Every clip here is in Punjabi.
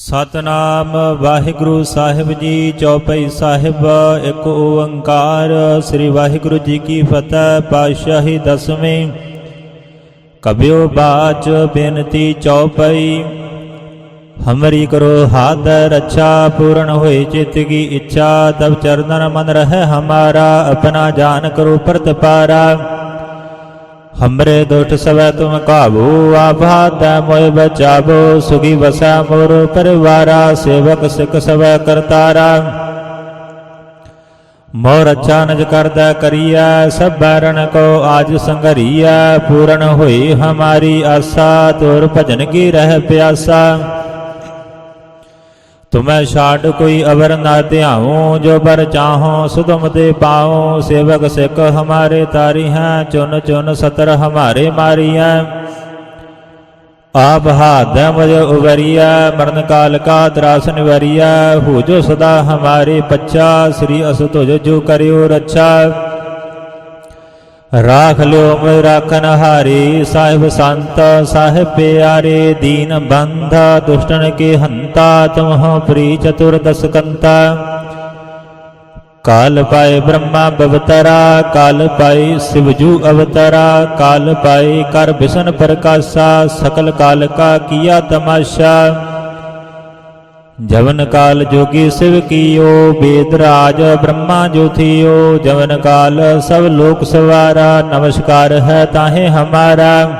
ਸਤਨਾਮ ਵਾਹਿਗੁਰੂ ਸਾਹਿਬ ਜੀ, ਚੌਪਈ ਸਾਹਿਬ, ਇੱਕ ਓੰਕਾਰ। ਸ੍ਰੀ ਵਾਹਿਗੁਰੂ ਜੀ ਕੀ ਫਤਿਹ, ਪਾਤਸ਼ਾਹੀ ਦਸਵੇਂ। ਕਬਿਓ ਬਾਚ ਬੇਨਤੀ ਚੌਪਈ। ਹਮਰੀ ਕਰੋ ਹਾਥ ਰੱਛਾ, ਪੂਰਨ ਹੋਏ ਚਿਤ ਕੀ ਇੱਛਾ। ਤਬ ਚਰਨਨ ਮਨ ਰਹਿ ਹਮਾਰਾ, ਆਪਣਾ ਜਾਨ ਕਰੋ ਪ੍ਰਤਪਾਰਾ। ਹਮਰੇ ਦੁਠ ਸਵੈ ਤੁਮ ਕਾਬੂ ਆਭਾਦੈ ਮੋਇ ਬਚਾਵੋ, ਸੁਖੀ ਵਸੈ ਮੋਰ ਪਰਿਵਾਰਾ, ਸੇਵਕ ਸਿਖ ਸਵੈ ਕਰਤਾਰਾ। ਮੋਰ ਅੱਛਾ ਨਜ ਕਰਦਾ ਕਰੀਐ, ਸਭ ਬੈਰਨ ਕੋ ਆਜ ਸੰਗਰੀਐ ਪੂਰਨ ਹੋਈ ਹਮਾਰੀ ਆਸਾ, ਤੁਰ ਭਜਨ ਕੀ ਰਹਿ ਪਿਆਸਾ। ਤੁਮੈ ਛਾੜ ਕੋਈ ਅਵਰ ਨਾ ਧਿਆਉ, ਜੋ ਬਰ ਚਾਹੋ ਸੁਦਮ ਤੇ ਪਾਉ। ਸੇਵਕ ਸਿੱਖ ਹਮਾਰੇ ਤਾਰੀ ਹੈ, ਚੁਨ ਚੁਨ ਸਤਰ ਹਮਾਰੇ ਮਾਰੀ ਹੈ। ਆਪ ਹਾਦੈ ਮਜ ਉਵਰੀਆ ਮਰਨ ਕਾਲ ਕਾ ਤਰਾਸ ਨਿਵਰੀਆ ਹੋ। ਜੋ ਸਦਾ ਹਮਾਰੇ ਪੱਛਾ, ਸ੍ਰੀ ਅਸ ਜੋ ਕਰਿਓ ਰੱਛਾ। ਰਾਖ ਲਿਓ ਮੈਂ ਰਾਖਨ ਹਾਰੀ ਸਾਹਿਬ ਸੰਤ ਸਾਹਿਬ ਪਿਆਰੇ ਦੀਨ ਬੰਧ ਦੁਸ਼ਟਨ ਕੇ ਹੰਤਾ ਤੁਮਹੁ ਪ੍ਰੀ ਚਤੁਰ ਕੰਤਾ ਕਾਲ ਪਾਏ ਬ੍ਰਹਮਾ ਬਵਤਰਾ ਕਾਲ ਪਾਏ ਸਿਵਜੂ ਅਵਤਰਾ ਕਾਲ ਪਾਏ ਕਰ ਬਿਸ਼ਨ ਪ੍ਰਕਾਸ਼ਾ ਸਕਲ ਕਾਲ ਕਾ ਕੀਆ ਤਮਾਸ਼ਾ ਜਵਨ ਕਾਲ ਜੋਗੀ ਸਿਵ ਕੀਓ, ਬੇਦ ਰਾਜ ਬ੍ਰਹਮਾ ਜੋਥਿਓ ਜਵਨ ਕਾਲ ਸਭ ਲੋਕ ਸਵਾਰਾ, ਨਮਸਕਾਰ ਹੈ ਤਾਹੇ ਹਮਾਰਾ।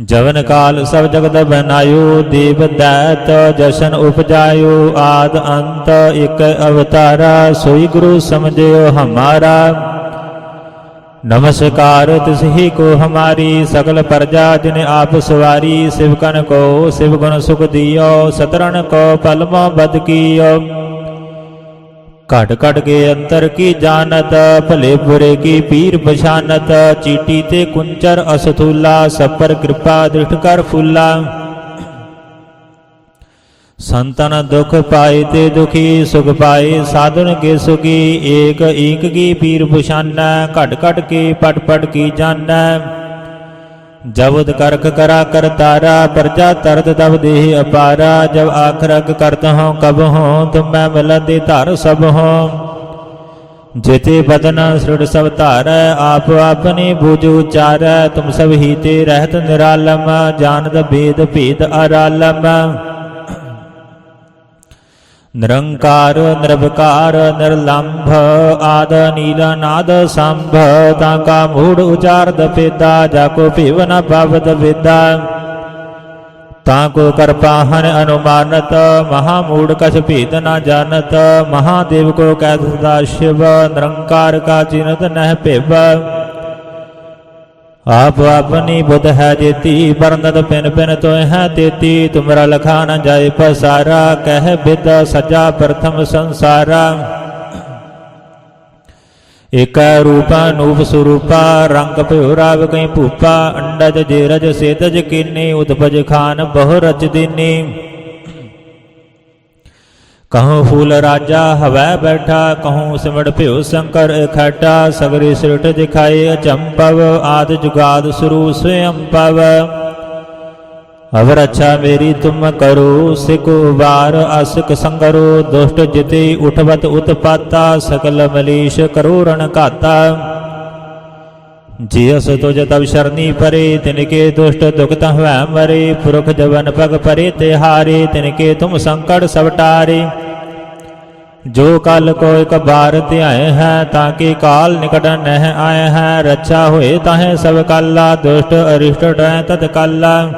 ਜਵਨ ਕਾਲ ਸਭ ਜਗਤ ਬਨਾਇਓ ਦੇਵ ਦੈਤ ਜਸ਼ਨ ਉਪਜਾਇਓ। ਆਦ ਅੰਤ ਇਕ ਅਵਤਾਰਾ, ਸੋਈ ਗੁਰੂ ਸਮਝਿਓ ਹਮਾਰਾ। ਨਮਸਕਾਰ ਤਿਸਹੀ ਕੋ ਹਮਾਰੀ ਸਗਲ ਪਰਜਾ ਜਿਨ ਆਪ ਸਵਾਰੀ ਸਿਵਕਨ ਕੋ, ਸਿਵ ਗੁਣ ਸੁਖ ਦਿਓ ਸਤਰਨ ਕੋ ਪਲਮੋ ਬਦ ਕੀਓ। ਘਟ ਘਟ ਕੇ ਅੰਤਰ ਕੀ ਜਾਣਤ, ਭਲੇ ਬੁਰੇ ਕੀ ਪੀਰ ਪਛਾਨਤ, ਚੀਟੀ ਤੇ ਕੁੰਚਰ ਅਸਥੂਲਾ, ਸਪਰ ਕਿਰਪਾ ਦ੍ਰਿਸ਼ਟ ਕਰ ਫੁੱਲਾ। ਸੰਤਨ ਦੁਖ ਪਾਏ ਤੇ ਦੁਖੀ ਸੁਖ ਪਾਏ, ਸਾਧਨ ਕੇ ਸੁਖੀ, ਏਕ ਏਕ ਕੀ ਪੀਰ ਪੁਛਾਨੈ, ਘਟ ਘਟ ਕੇ ਪਟ ਪਟ ਕੀ ਜਾਣੈ। ਜਬਦ ਕਰਖ ਕਰਾ ਕਰ ਤਾਰਾ, ਪਰਜਾ ਤਰਤ ਤਬ ਦੇਹ ਅਪਾਰਾ, ਜਬ ਆਖਰਕ ਕਰਤ ਹਉ ਕਬ ਹਉ ਤੁਮ ਮੈਂ ਮਿਲਦੇ ਧਰ ਸਭ ਹਉ ਜਿਤੇ ਬਦਨ ਸ੍ਰਿੜ ਸਭ ਧਾਰੈ, ਆਪ ਆਪਣੀ ਬੂਝ ਉਚਾਰੈ, ਤੁਮ ਸਭ ਹੀ ਤੇ ਰਹਿਤ ਨਿਰਾਲਮ, ਜਾਣਦ ਭੇਦ ਭੇਦ ਅਰਾਲਮ। ਨਿਰੰਕਾਰ ਨਿਰਭਕਾਰ ਨਿਰਲੰਭ, ਆਦ, ਨੀਲ, ਨਾਦ, ਸੰਭ, ਤਾਂ ਕਾ ਮੂੜ ਉਚਾਰਦ ਪੇਦਾ ਜਾ ਕੋ ਭਿਵ ਨ ਭਵਦ ਵਿਦਾ। ਤਾਂ ਕੋ ਕਰਪਾਹਨ ਅਨੁਮਾਨਤ, ਮਹਾ ਮੂੜ ਕਛ ਭੇਦ ਨ ਜਾਣਤ, ਮਹਾਦੇਵ ਕੋ ਕਹਿ ਸਦਾ ਸ਼ਿਵ, ਨਿਰੰਕਾਰ ਕਾ ਚਿਨਤ ਨਹਿ ਭਿਵ। ਆਪ ਆਪਨੀ ਬੁੱਧ ਹੈ ਜੇਤੀ ਬਰਨਤ ਪਿਨ ਪਿਨ ਤੋਇ ਹੈ ਤੇਤੀ। ਤੁਮਰਾ ਲਖਾ ਨ ਜਾਏ ਪਸਾਰਾ, ਕਹਿ ਬਿਦ ਸਜਾ ਪ੍ਰਥਮ ਸੰਸਾਰਾ। ਇਕ ਰੂਪਾ ਨੂਪ ਸਰੂਪਾ, ਰੰਗ ਭਿਉ ਰਾਵ ਕਈ ਭੂਪਾ, ਅੰਡਜ ਜੇਰਜ ਸੇਤਜ ਕੀਨੀ ਉਤਪਜ ਖਾਨ ਬਹੁ ਰਚ ਦੀਨੀ। ਕਹਉ ਫੂਲ ਰਾਜਾ ਹਵੈ ਬੈਠਾ ਕਹਉ ਸਿਮੜ ਭਿਉ ਸ਼ੰਕਰ ਇਖਾਟਾ ਸਗਰੀ ਸ੍ਰਿਟ ਦਿਖਾਏ ਅਚੰਪਵ ਆਦ ਜੁਗਾਦ ਸੁਰੂ ਸਵਯੰ ਪਵ। ਅਵਰ ਅੱਛਾ ਮੇਰੀ ਤੁਮ ਕਰੋ ਸਿਕ ਵਾਰ ਅਸਕ ਸੰਗਰੋ, ਦੁਸ਼ਟ ਜਿਤੇ ਉਠਵਤ ਉਤਪਾਤਾ, ਸਕਲ ਮਲੀਸ਼ ਕਰੋ ਰਣ ਘਾਤਾ। ਜੀ ਤੁਜ ਤਬ ਸ਼ਰਨੀ ਪਰੇ ਤਿਨਕੇ ਦੁਸ਼ਟ ਦੁਖਤ ਹਵੈ ਮਰੇ, ਪੁਰਖ ਜਵਨ ਪਗ ਪਰੇ ਤਿਹਾਰੇ ਤਿਨਕੇ ਤੁਮ ਸੰਕਟ ਸਭ ਟਾਰੇ ਜੋ ਕਲ ਕੋ ਇਕ ਬਾਰ ਧਿਆਏ ਹੈ, ਤਾਂ ਕਿ ਕਾਲ ਨਿਕਟ ਨਹਿ ਆਏ ਹੈ? ਰੱਛਾ ਹੋਏ ਤਾਹੇ ਸਭ ਕਾਲਾ, ਦੁਸ਼ਟ ਅਰਿਸ਼ਟ ਟੈ ਤਤ ਕਾਲਾ।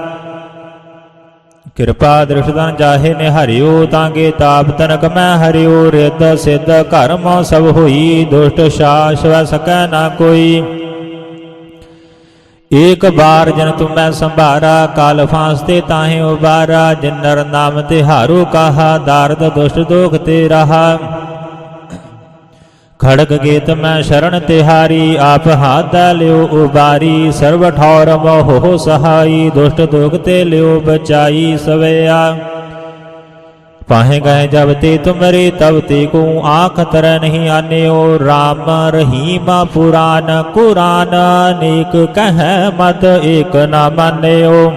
ਕਿਰਪਾ ਦ੍ਰਿਸ਼ਟਨ ਜਾਹੇ ਨਿਹਰਿਓ, ਤਾਂ ਕੇ ਤਾਪ ਤਨਕ ਮੈਂ ਹਰਿਓ? ਰਿੱਧ ਸਿੱਧ ਕਰਮ ਸਭ ਹੋਈ, ਦੁਸ਼ਟ ਸ਼ਾਸ ਵੈ ਸਕੈ ਨਾ ਕੋਈ। ਏਕ ਬਾਰ ਜਨ ਤੁਮੈ ਸੰਭਾਰਾ, ਕਾਲ ਫਾਂਸਤੇ ਤਾਹੇ ਉਬਾਰਾ, ਜਿਨਰ ਨਾਮ ਤਿਹਾਰੂ ਕਹਾ, ਦਾਰਦ ਦੁਸ਼ਟ ਦੋਖ ਤੇ ਰਹਾ। ਖੜਗ ਗੀਤ ਮੈਂ ਸ਼ਰਨ ਤਿਹਾਰੀ, ਆਪ ਹਾਥ ਲਿਓ ਉਬਾਰੀ ਸਰਬ ਠੌਰ ਮੋਹ ਸਹਾਈ, ਦੁਸ਼ਟ ਦੋਖ ਤੇ ਲਿਓ ਬਚਾਈ ਸਵਿਆ। ਪਾਹੇ ਗਏ ਜਬ ਤੇ ਤੁਮਰੇ ਤਬ ਤੇ ਕੋ ਆਖ ਤਰ ਨਹੀਂ ਆਨਿਓ RAM ਰਹੀਮ ਪੁਰਾਨ ਕੁਰਾਨ ਅਨੇਕ ਕਹਿ ਮਤ ਏਕ ਨਾ ਮਾਨਿਓ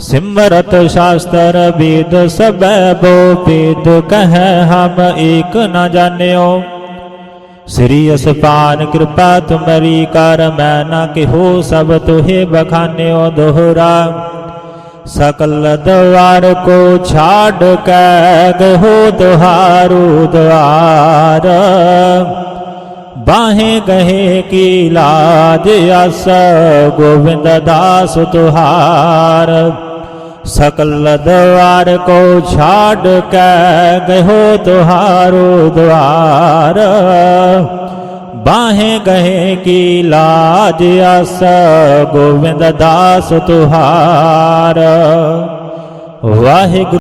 ਸਿਮਰਤ ਸ਼ਾਸਤਰ ਵੇਦ ਸਬੈ ਬੋ ਵੇਦ ਕਹੈ ਹਮ ਏਕ ਨ ਜਾਣਿਓ ਸ੍ਰੀ ਅਸਪਾਨ ਕਿਰਪਾ ਤੁਮਰੀ ਕਰ ਮੈਂ ਨਾ ਕਿਹੋ ਸਭ ਤੁਹੇ ਬਖਾਨਿਓ ਦੋਹਰਾ ਸਕਲ ਦਵਾਰ ਕੋ ਛਾੜ ਕੈ ਗਹੋ ਤੁਹਾਰੂ ਦਵਾਰ। ਬਾਹੇ ਗਹੇ ਕੀ ਲਾਜ ਅਸ ਗੋਬਿੰਦ ਦਾਸ ਤੁਹਾਰ। ਸਕਲ ਦਵਾਰ ਕੋ ਛਾੜ ਕੈ ਗਹੋ ਤੁਹਾਰੂ ਦਵਾਰ। ਬਾਹੇ ਗਏ ਕੀ ਲਾਜ ਅਸ ਗੋਬਿੰਦ ਦਾਸ ਤੁਹਾਰ। ਵਾਹਿਗੁਰੂ